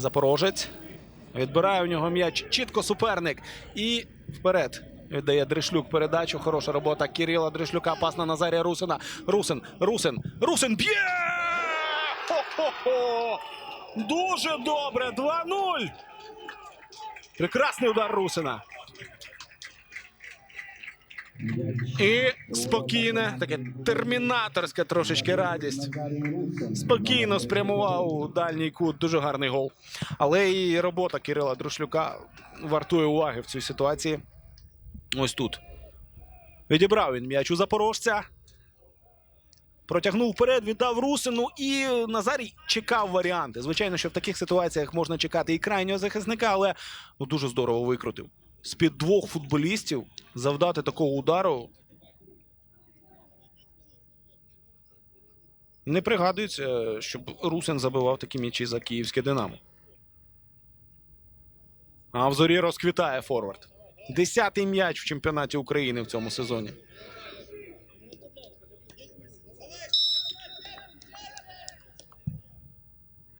Запорожець. Відбирає у нього м'яч чітко суперник. І вперед. Віддає Дришлюк передачу. Хороша робота Кирила Дришлюка. Пас на Назарія Русина. Русин. Русин. Русин б'є! Хо-хо-хо! Дуже добре. 2-0. Прекрасний удар Русина. І спокійне, таке термінаторська трошечки радість. Спокійно спрямував у дальній кут. Дуже гарний гол. Але і робота Кирила Друшлюка вартує уваги в цій ситуації. Ось тут. Відібрав він м'яч у запорожця. Протягнув вперед, віддав Русину, і Назарій чекав варіанти. Звичайно, що в таких ситуаціях можна чекати і крайнього захисника, але ну, дуже здорово викрутив. З-під двох футболістів завдати такого удару. Не пригадується, щоб Русин забивав такі м'ячі за київське Динамо. А в зорі розквітає форвард. Десятий м'яч в чемпіонаті України в цьому сезоні.